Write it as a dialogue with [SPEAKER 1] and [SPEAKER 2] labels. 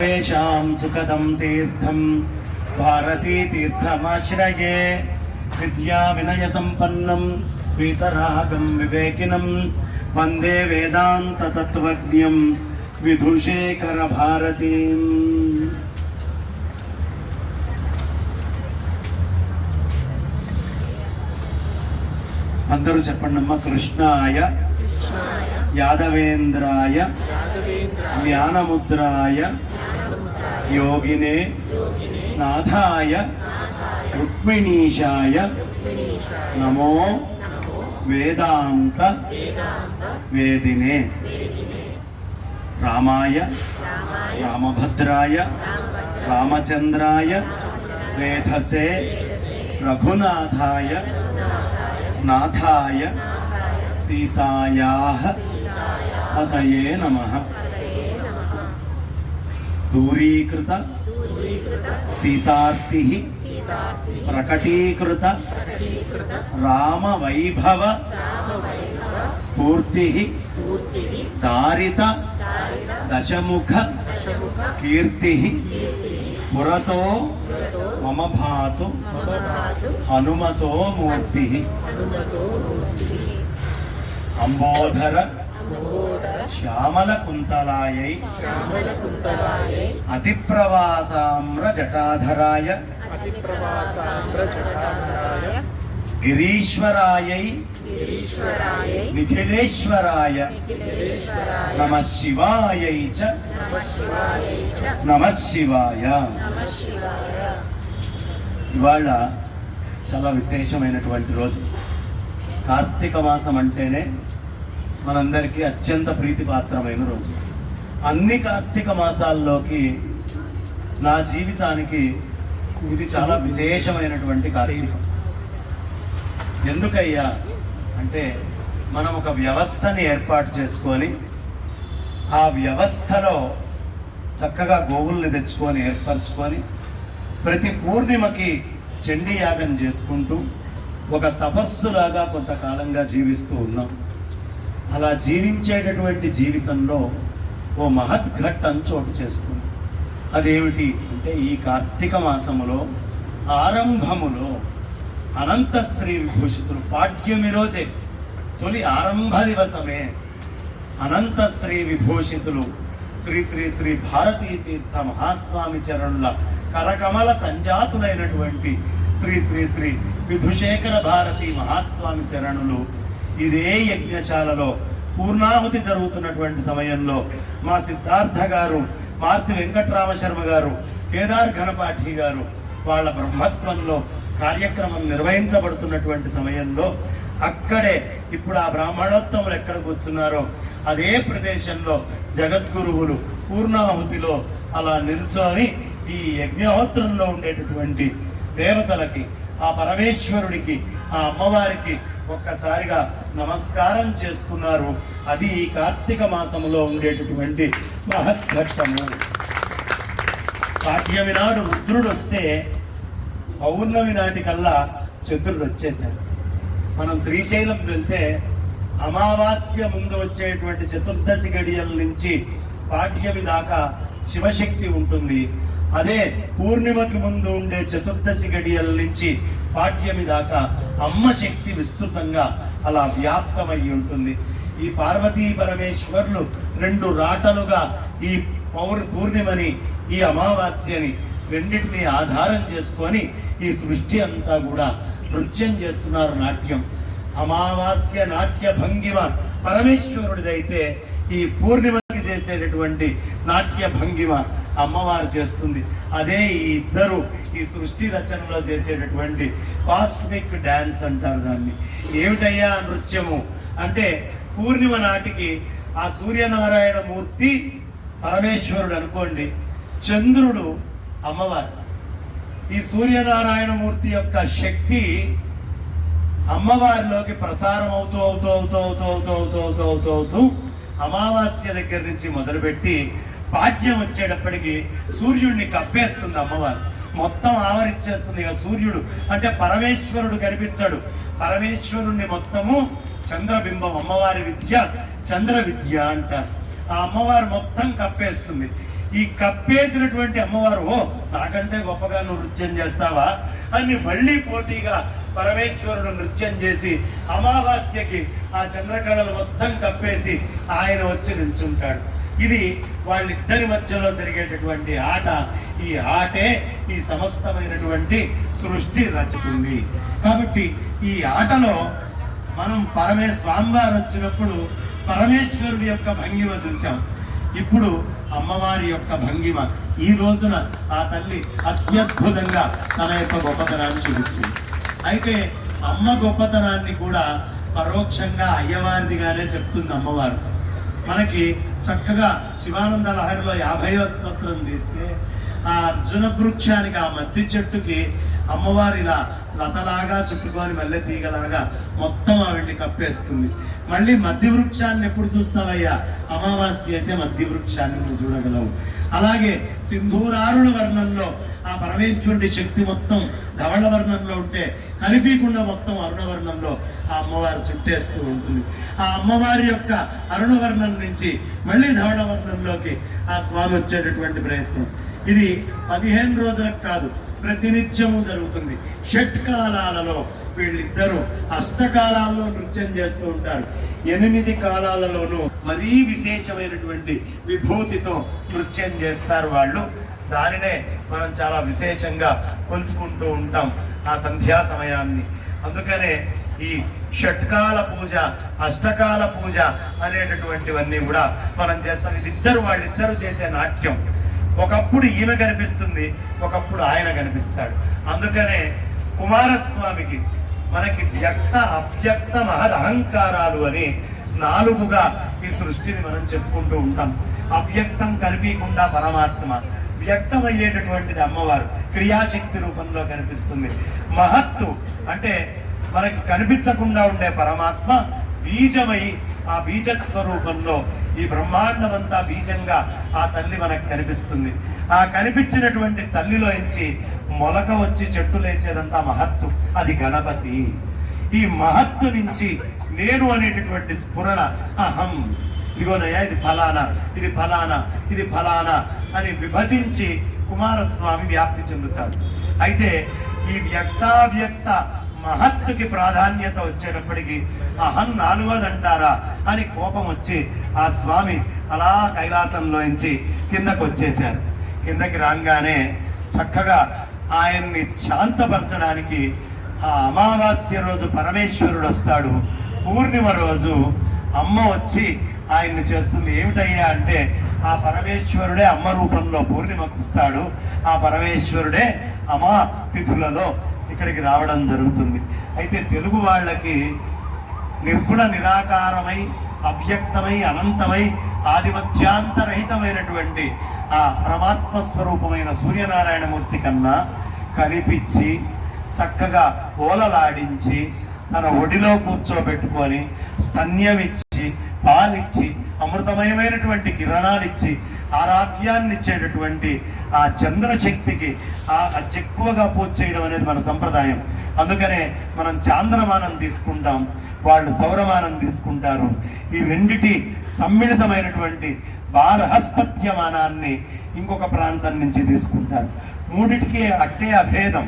[SPEAKER 1] तेषां सुखदं तीर्थं भारतीतीर्थमाश्रये विद्याविनयसम्पन्नं वीतरागं विवेकिनं वन्दे वेदान्ततत्त्वज्ञं विधुशेखरभारतीम् అందరూ చెప్పండి అమ్మ కృష్ణాయ యాదవేంద్రాయ జ్ఞానముద్రాయ योगिने नाथाय रुक्मिणीशाय नमो वेदांत वेदिने रामाय रामभद्राय रामचंद्राय वेधसे रघुनाथाय नाथाय सीतायाः पतये नमः। దూరీకృత సీతార్తి ప్రకటీకృత రామవైభవ స్ఫూర్తి దారిత దశముఖ కీర్తి పురతో మమ భాతు హనుమతో మూర్తి. అంబోధర శ్యామల కుంతలాయై అతిప్రవాసామ్ర జటాధరాయ గిరీశ్వరాయై నిఖిలేశ్వరాయ నమ శివాయై చ నమ శివాయ ఇవాళ చాలా విశేషమైనటువంటి రోజు. కార్తీక మాసం అంటేనే మనందరికీ అత్యంత ప్రీతిపాత్రమైన రోజు. అన్ని కార్తీక మాసాల్లోకి నా జీవితానికి ఇది చాలా విశేషమైనటువంటి కార్తీకం. ఎందుకయ్యా అంటే మనం ఒక వ్యవస్థని ఏర్పాటు చేసుకొని ఆ వ్యవస్థలో చక్కగా గోవుల్ని తెచ్చుకొని ఏర్పరచుకొని ప్రతి పూర్ణిమకి చండీ యాగం చేసుకుంటూ ఒక తపస్సులాగా కొంతకాలంగా జీవిస్తూ ఉన్నాం. అలా జీవించేటటువంటి జీవితంలో ఓ మహద్ఘట్టం చోటు చేసుకుంది. అదేమిటి అంటే ఈ కార్తీక మాసములో ఆరంభములో అనంత శ్రీ విభూషితులు పాఠ్యమి రోజే తొలి ఆరంభ దివసమే అనంత శ్రీ విభూషితులు శ్రీ శ్రీ శ్రీ భారతీ తీర్థ మహాస్వామి చరణుల కరకమల సంజాతులైనటువంటి శ్రీ శ్రీ శ్రీ విధుశేఖర భారతి మహాస్వామి చరణులు ఇదే యజ్ఞశాలలో పూర్ణాహుతి జరుగుతున్నటువంటి సమయంలో మా సిద్ధార్థ గారు మార్తి వెంకట్రామ శర్మ గారు కేదార్ ఘనపాఠి గారు వాళ్ళ బ్రహ్మత్వంలో కార్యక్రమం నిర్వహించబడుతున్నటువంటి సమయంలో అక్కడే ఇప్పుడు ఆ బ్రాహ్మణోత్తములు ఎక్కడ కూర్చున్నారో అదే ప్రదేశంలో జగద్గురువులు పూర్ణాహుతిలో అలా నిల్చొని ఈ యజ్ఞహోత్రంలో ఉండేటటువంటి దేవతలకి ఆ పరమేశ్వరుడికి ఆ అమ్మవారికి ఒక్కసారిగా నమస్కారం చేసుకున్నారు. అది ఈ కార్తీక మాసంలో ఉండేటటువంటి మహద్ఘట్టము. పాఠ్యమి నాడు రుద్రుడు వస్తే పౌర్ణమి నాటికల్లా చంద్రుడు వచ్చేసాడు మనం శ్రీశైలం వెళ్తే అమావాస్య ముందు వచ్చేటువంటి చతుర్దశి గడియల నుంచి పాఠ్యమి దాకా శివశక్తి ఉంటుంది. అదే పూర్ణిమకి ముందు ఉండే చతుర్దశి గడియల నుంచి పాఠ్యమి దాకా అమ్మ శక్తి విస్తృతంగా అలా వ్యాప్తమై ఉంటుంది. ఈ పార్వతీ పరమేశ్వర్లు రెండు రాటలుగా ఈ పౌర్ పూర్ణిమని ఈ అమావాస్యని రెండింటిని ఆధారం చేసుకొని ఈ సృష్టి అంతా కూడా నృత్యం చేస్తున్నారు నాట్యం. అమావాస్య నాట్య భంగిమ పరమేశ్వరుడిదైతే ఈ పూర్ణిమకి చేసేటటువంటి నాట్య భంగిమ అమ్మవారు చేస్తుంది అదే ఈ ఇద్దరు ఈ సృష్టి రచనలో చేసేటటువంటి కాస్మిక్ డ్యాన్స్ అంటారు దాన్ని ఏమిటయ్యా నృత్యము అంటే పూర్ణిమ నాటికి ఆ సూర్యనారాయణ మూర్తి పరమేశ్వరుడు అనుకోండి చంద్రుడు అమ్మవారు ఈ సూర్యనారాయణ మూర్తి యొక్క శక్తి అమ్మవారిలోకి ప్రసారం అవుతూ అవుతూ అవుతూ అవుతూ అవుతూ అవుతూ అవుతూ అవుతూ అవుతూ అమావాస్య దగ్గర నుంచి మొదలుపెట్టి పాఠ్యం వచ్చేటప్పటికి సూర్యుడిని కప్పేస్తుంది అమ్మవారు. మొత్తం ఆవరించేస్తుంది ఇక సూర్యుడు. అంటే పరమేశ్వరుడు కనిపించడు. పరమేశ్వరుణ్ణి మొత్తము చంద్రబింబం అమ్మవారి విద్య చంద్ర విద్య అంటారు. ఆ అమ్మవారు మొత్తం కప్పేస్తుంది. ఈ కప్పేసినటువంటి అమ్మవారు ఓ నాకంటే గొప్పగా నువ్వు నృత్యం చేస్తావా? అని మళ్ళీ పోటీగా పరమేశ్వరుడు నృత్యం చేసి అమావాస్యకి ఆ చంద్రకళలు మొత్తం కప్పేసి ఆయన వచ్చి నిల్చుంటాడు. ఇది వాళ్ళిద్దరి మధ్యలో జరిగేటటువంటి ఆట. ఈ ఆటే ఈ సమస్తమైనటువంటి సృష్టి రచుకుంది కాబట్టి ఈ ఆటలో మనం పరమే స్వామివారు వచ్చినప్పుడు పరమేశ్వరుడి యొక్క భంగిమ చూసాం ఇప్పుడు అమ్మవారి యొక్క భంగిమ ఈ రోజున ఆ తల్లి అత్యద్భుతంగా తన యొక్క గొప్పతనాన్ని చూపించింది. అయితే అమ్మ గొప్పతనాన్ని కూడా పరోక్షంగా అయ్యవారిదిగానే చెప్తుంది అమ్మవారు. మనకి చక్కగా శివానంద లహరిలో యాభైవ స్తోత్రం తీస్తే ఆ అర్జున వృక్షానికి ఆ మద్ది చెట్టుకి అమ్మవారి ఇలా లతలాగా చుట్టుకొని మల్లె తీగలాగా మొత్తం ఆవిడ్ని కప్పేస్తుంది. మళ్ళీ మధ్య వృక్షాన్ని ఎప్పుడు చూస్తావయ్యా? అమావాస్య అయితే మధ్య వృక్షాన్ని నువ్వు చూడగలవు. అలాగే సింధూరారుడు వర్ణంలో ఆ పరమేశ్వరుడి శక్తి మొత్తం ధవళవర్ణంలో ఉంటే కనిపించకుండా మొత్తం అరుణవర్ణంలో ఆ అమ్మవారు చుట్టేస్తూ ఉంటుంది. ఆ అమ్మవారి యొక్క అరుణవర్ణం నుంచి మళ్ళీ ధవళవర్ణంలోకి ఆ స్వామి వచ్చేటటువంటి ప్రయత్నం. ఇది పదిహేను రోజులకు కాదు ప్రతినిత్యము జరుగుతుంది. షట్ కాలాలలో వీళ్ళిద్దరూ అష్టకాలాల్లో నృత్యం చేస్తూ ఉంటారు. ఎనిమిది కాలాలలోనూ మరీ విశేషమైనటువంటి విభూతితో నృత్యం చేస్తారు వాళ్ళు. దానినే మనం చాలా విశేషంగా కొలుచుకుంటూ ఉంటాం ఆ సంధ్యా సమయాన్ని. అందుకనే ఈ షట్కాల పూజ అష్టకాల పూజ అనేటటువంటివన్నీ కూడా మనం చేస్తాం. ఇది ఇద్దరు వాళ్ళిద్దరూ చేసే నాట్యం. ఒకప్పుడు ఈమె కనిపిస్తుంది ఒకప్పుడు ఆయన కనిపిస్తాడు. అందుకనే కుమారస్వామికి మనకి వ్యక్త అవ్యక్త మహద్ అహంకారాలు అని నాలుగుగా ఈ సృష్టిని మనం చెప్పుకుంటూ ఉంటాం. అవ్యక్తం కనిపించకుండా పరమాత్మ. వ్యక్తం అయ్యేటటువంటిది అమ్మవారు. క్రియాశక్తి రూపంలో కనిపిస్తుంది. మహత్తు అంటే మనకి కనిపించకుండా ఉండే పరమాత్మ బీజమై ఆ బీజ స్వరూపంలో ఈ బ్రహ్మాండమంతా బీజంగా ఆ తల్లి మనకు కనిపిస్తుంది. ఆ కనిపించినటువంటి తల్లిలో ఎంచి మొలక వచ్చి చెట్టు లేచేదంతా మహత్తు. అది గణపతి. ఈ మహత్తు నుంచి నేను అనేటటువంటి స్ఫురణ. అహం. ఇదిగోనయ్యా ఇది ఫలానా ఇది ఫలానా ఇది ఫలానా అని విభజించి కుమారస్వామి వ్యాప్తి చెందుతాడు. అయితే ఈ వ్యక్తావ్యక్త మహత్తుకి ప్రాధాన్యత వచ్చేటప్పటికి అహం నాలుగోదంటారా అని కోపం వచ్చి ఆ స్వామి అలా కైలాసంలోంచి కిందకు వచ్చేశారు కిందకి రాగానే చక్కగా ఆయన్ని శాంతపరచడానికి ఆ అమావాస్య రోజు పరమేశ్వరుడు వస్తాడు పూర్ణిమ రోజు అమ్మ వచ్చి ఆయన్ని చేస్తుంది ఏమిటయ్యా అంటే ఆ పరమేశ్వరుడే అమ్మ రూపంలో పూర్ణిమకుస్తాడు. ఆ పరమేశ్వరుడే అమా తిథులలో ఇక్కడికి రావడం జరుగుతుంది. అయితే తెలుగు వాళ్ళకి నిర్గుణ నిరాకారమై అవ్యక్తమై అనంతమై ఆధిపత్యాంతరహితమైనటువంటి ఆ పరమాత్మ స్వరూపమైన సూర్యనారాయణమూర్తి కన్నా కనిపించి చక్కగా ఓలలాడించి తన ఒడిలో కూర్చోబెట్టుకొని స్తన్యమిచ్చి పాలిచ్చి అమృతమయమైనటువంటి కిరణాలిచ్చి ఆరాధ్యాన్ని ఇచ్చేటటువంటి ఆ చంద్రశక్తికి ఆ ఎక్కువగా పూజ చేయడం అనేది మన సంప్రదాయం. అందుకనే మనం చాంద్రమానం తీసుకుంటాం వాళ్ళు సౌరమానం తీసుకుంటారు. ఈ రెండిటి సమ్మిళితమైనటువంటి బారహస్పత్యమానాన్ని ఇంకొక ప్రాంతం నుంచి తీసుకుంటారు. మూడిటికి అట్టే అభేదం